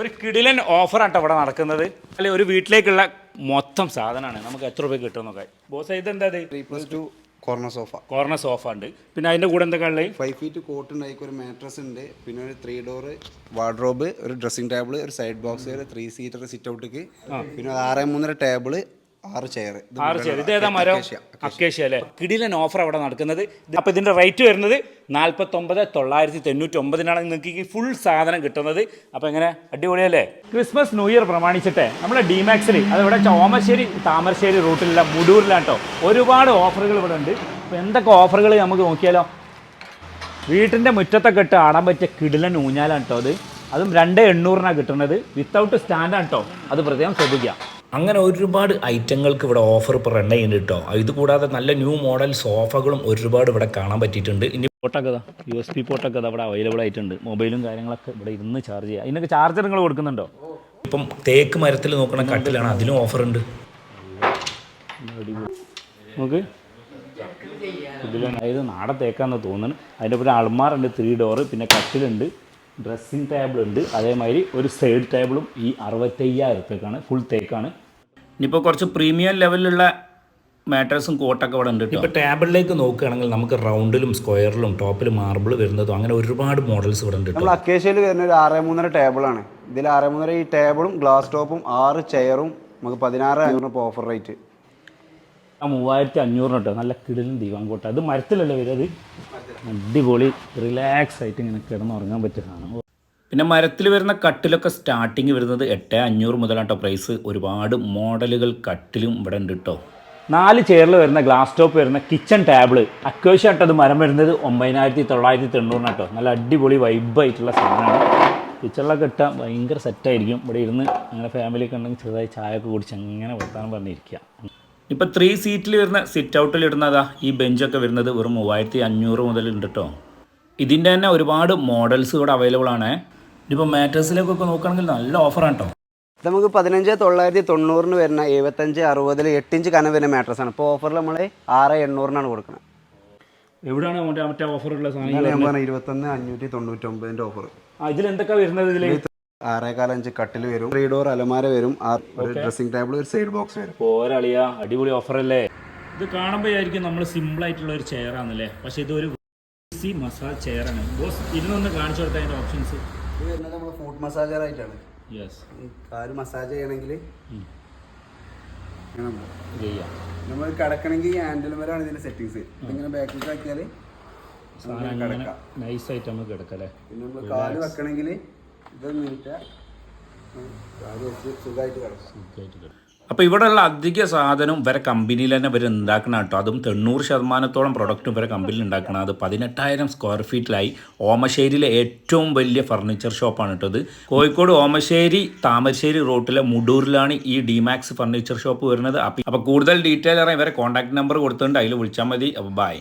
ഒരു കിടിലൻ ഓഫറാട്ടോ ഇവിടെ നടക്കുന്നത്. അല്ലെ ഒരു വീട്ടിലേക്കുള്ള മൊത്തം സാധനമാണ്. നമുക്ക് എത്ര രൂപ കിട്ടും നോക്കാം. ബോസ് ഇതെന്താ ഇത്? Three plus two corner sofa corner sofa ഉണ്ട്. പിന്നെ അതിന്റെ കൂടെ എന്തൊക്കെ ഉള്ളത്? ഫൈവ് ഫീറ്റ് കോട്ട് ഉണ്ടായിരിക്കും ഒരു മാട്രസ് ഉണ്ട്. പിന്നെ ഒരു ത്രീ ഡോർ വാർഡ്രോബ് ഒരു ഡ്രസ്സിംഗ് ടേബിൾ ഒരു സൈഡ് ബോക്സ് ഒരു ത്രീ സീറ്റർ സിറ്റ് ഔട്ടിക്ക് പിന്നെ ആറ് മൂന്നര ടേബിൾ ആറ് ചെയർ ആറ് ചെയർ ഇത് ഏതാ മരം? അക്കേഷ്യ അല്ലേ? കിടിലൻ ഓഫർ അവിടെ നടക്കുന്നത്. അപ്പൊ അപ്പോൾ ഇതിന്റെ റേറ്റ് വരുന്നത് നാൽപ്പത്തൊമ്പത് തൊള്ളായിരത്തി തൊണ്ണൂറ്റി ഒമ്പതിനാണ് നിങ്ങൾക്ക് ഈ ഫുൾ സാധനം കിട്ടുന്നത്. അപ്പോൾ എങ്ങനെ? അടിപൊളിയല്ലേ? ക്രിസ്മസ് ന്യൂ ഇയർ പ്രമാണിച്ചിട്ട് നമ്മുടെ ഡിമാക്സിൽ അതിവിടെ ചോമശ്ശേരി താമരശ്ശേരി റൂട്ടിലുള്ള മുടൂരിലാട്ടോ കേട്ടോ ഒരുപാട് ഓഫറുകൾ ഇവിടെ ഉണ്ട്. അപ്പോൾ എന്തൊക്കെ ഓഫറുകൾ നമുക്ക് നോക്കിയാലോ? വീട്ടിന്റെ മുറ്റത്തൊക്കെ ഇട്ട് ആടാൻ പറ്റിയ കിടിലൻ ഊഞ്ഞാലാണ് കേട്ടോ അത് അതും രണ്ട് എണ്ണൂറിനാണ് കിട്ടുന്നത്. വിത്തൗട്ട് സ്റ്റാൻഡാണ് കേട്ടോ അത് പ്രത്യേകം ശ്രദ്ധിക്കുക. അങ്ങനെ ഒരുപാട് ഐറ്റങ്ങൾക്ക് ഇവിടെ ഓഫർ ഇപ്പോൾ റൺ ചെയ്യുന്നുണ്ട് കേട്ടോ ഇത് കൂടാതെ നല്ല ന്യൂ മോഡൽ സോഫകളും ഒരുപാട് ഇവിടെ കാണാൻ പറ്റിയിട്ടുണ്ട്. ഇനി പോട്ടൊക്കെ യു എസ് പി പോട്ടൊക്കെ അവിടെ അവൈലബിൾ ആയിട്ടുണ്ട്. മൊബൈലും കാര്യങ്ങളൊക്കെ ഇവിടെ ഇരുന്ന് ചാർജ് ചെയ്യാം. ഇതിനൊക്കെ ചാർജർ നിങ്ങൾ കൊടുക്കുന്നുണ്ടോ? ഇപ്പം തേക്ക് മരത്തിൽ നോക്കണ കട്ടിലാണ്. അതിലും ഓഫർ ഉണ്ട്. നമുക്ക് ഇതിലാണ് അതായത് നാടൻ തേക്കാന്ന് തോന്നുന്നു. അതിന്റെ പിന്നെ അൾമാറുണ്ട് ത്രീ ഡോറ് പിന്നെ കട്ടിലുണ്ട് ഡ്രസ്സിങ് ടേബിൾ ഉണ്ട്. അതേമാതിരി ഒരു സൈഡ് ടേബിളും ഈ അറുപത്തയ്യായിരം റുപ്യക്കാണ് ഫുൾ തേക്കാണ്. ഇനിയിപ്പോൾ കുറച്ച് പ്രീമിയം ലെവലിലുള്ള മാറ്റേഴ്സും കോട്ടൊക്കെ ഇവിടെ ഉണ്ട് ഇപ്പോൾ ടേബിളിലേക്ക് നോക്കുകയാണെങ്കിൽ നമുക്ക് റൗണ്ടിലും സ്ക്വയറിലും ടോപ്പിൽ മാർബിൾ വരുന്നതും അങ്ങനെ ഒരുപാട് മോഡൽസ് ഇവിടെ ഉണ്ട് കേട്ടോ നമ്മൾ അക്കേഷ്യയിൽ വരുന്ന ഒരു ആറ് മൂന്നര ടേബിളാണ് ഇതിൽ ആറ് മൂന്നര ഈ ടേബിളും ഗ്ലാസ് ടോപ്പും ആറ് ചെയറും നമുക്ക് പതിനാറ് അഞ്ഞൂറ് ഇപ്പോൾ ഓഫർ റേറ്റ് ആ മൂവായിരത്തി അഞ്ഞൂറിന് കേട്ടോ നല്ല കിടലും ദീവാങ്കോട്ട അത് മരത്തിലല്ലേ വരും? അത് അടിപൊളി റിലാക്സ് ആയിട്ട് ഇങ്ങനെ കിടന്നുറങ്ങാൻ പറ്റിയ സാധനം. പിന്നെ മരത്തിൽ വരുന്ന കട്ടിലൊക്കെ സ്റ്റാർട്ടിങ് വരുന്നത് എട്ട് അഞ്ഞൂറ് മുതലാണ് കേട്ടോ പ്രൈസ് ഒരുപാട് മോഡലുകൾ കട്ടിലും ഇവിടെ ഉണ്ട് കേട്ടോ നാല് ചെയറിൽ വരുന്ന ഗ്ലാസ് ടോപ്പ് വരുന്ന കിച്ചൺ ടേബിൾ അക്വേഷ്യായിട്ട് അത് മരം വരുന്നത് ഒമ്പതിനായിരത്തി തൊള്ളായിരത്തി തൊണ്ണൂറിന് കേട്ടോ നല്ല അടിപൊളി വൈബായിട്ടുള്ള സാധനമാണ്. കിച്ചണിലൊക്കെ ഇട്ടാൽ ഭയങ്കര സെറ്റായിരിക്കും ഇവിടെ ഇരുന്ന് അങ്ങനെ ഫാമിലിയൊക്കെ ഉണ്ടെങ്കിൽ ചെറുതായി ചായ ഒക്കെ കുടിച്ച് അങ്ങനെ വർത്താനം പറഞ്ഞിരിക്കുക. ഇപ്പം ത്രീ സീറ്റിൽ വരുന്ന സിറ്റ് ഔട്ടിൽ ഇടുന്നതാ ഈ ബെഞ്ചൊക്കെ വരുന്നത് വെറും മൂവായിരത്തി അഞ്ഞൂറ് മുതൽ ഉണ്ട് കേട്ടോ ഇതിന്റെ തന്നെ ഒരുപാട് മോഡൽസ് ഇവിടെ അവൈലബിൾ ആണ്. ഇനിയിപ്പോൾ മാറ്റേഴ്സിലേക്കൊക്കെ നോക്കുകയാണെങ്കിൽ നല്ല ഓഫറാണ് കേട്ടോ നമുക്ക് പതിനഞ്ച് തൊള്ളായിരത്തി തൊണ്ണൂറിന് വരുന്ന എഴുപത്തഞ്ച് അറുപതിൽ എട്ടിഞ്ച് കനം വരുന്ന മാട്രസ് ആണ്. ഇപ്പോൾ ഓഫറിൽ നമ്മൾ ആറ് എണ്ണൂറിനാണ് കൊടുക്കുന്നത്. എവിടെയാണ് മറ്റേ മറ്റേ ഓഫറുള്ള സാധനം? ഇതാണ് ഞാൻ പറഞ്ഞ ഇരുപത്തൊന്ന് അഞ്ഞൂറ്റി തൊണ്ണൂറ്റൊമ്പതിന്റെ ഓഫർ ആ ഇതിലെന്തൊക്കെ വരുന്നത് ഇതിൽ ആറേകാലഞ്ച് കട്ടിൽ വരും. ത്രീ ഡോർ അലമാര വരും. ആ ഒരു ഡ്രസ്സിംഗ് ടേബിൾ ഒരു സൈഡ് ബോക്സ് വരും. പോരളിയ അടിപൊളി ഓഫറല്ലേ ഇത് കാണുമ്പോഴായിരിക്കും നമ്മൾ സിമ്പിൾ ആയിട്ടുള്ള ഒരു ചെയർ ആണല്ലേ പക്ഷെ ഇതൊരു മസാജ് ചെയർ ആണ്. ബോസ് ഇതിനൊന്ന് കാണിച്ചു കൊടുത്ത അതിന്റെ ഓപ്ഷൻസ് ഇത് വരുന്നത് നമ്മൾ ഫുഡ് മസാജർ ആയിട്ടാണ് കാൽ മസാജ് ചെയ്യണമെങ്കിൽ ചെയ്യാം. നമ്മൾ കിടക്കണമെങ്കിൽ ഹാൻഡിൽ വരാണ് ഇതിന്റെ സെറ്റിങ്സ് ഇങ്ങനെ ബാക്കിൽ ആക്കിയാൽ നൈസ് ആയിട്ട് നമുക്ക് നമുക്ക് അല്ലേ പിന്നെ നമ്മൾ കാൽ വെക്കണമെങ്കിൽ ഇതൊന്ന് കാൽ വെച്ച് സുഖമായിട്ട് കിടക്കാം. അപ്പോൾ ഇവിടെയുള്ള അധിക സാധനം വരെ കമ്പനിയിൽ തന്നെ ഇവർ ഉണ്ടാക്കണം കേട്ടോ. അതും തൊണ്ണൂറ് ശതമാനത്തോളം പ്രൊഡക്റ്റും വരെ കമ്പനിയിൽ ഉണ്ടാക്കണം അത് പതിനെട്ടായിരം സ്ക്വയർ ഫീറ്റിലായി ഓമശ്ശേരിയിലെ ഏറ്റവും വലിയ ഫർണിച്ചർ ഷോപ്പാണ് കേട്ടോ ഇത്. കോഴിക്കോട് ഓമശ്ശേരി താമരശ്ശേരി റോട്ടിലെ മുടൂരിലാണ് ഈ ഡിമാക്സ് ഫർണിച്ചർ ഷോപ്പ് വരുന്നത്. അപ്പോൾ കൂടുതൽ ഡീറ്റെയിൽ അറിയാൻ ഇവരെ കോൺടാക്ട് നമ്പർ കൊടുത്തിട്ടുണ്ട് അതിൽ വിളിച്ചാൽ മതി. അപ്പോൾ ബൈ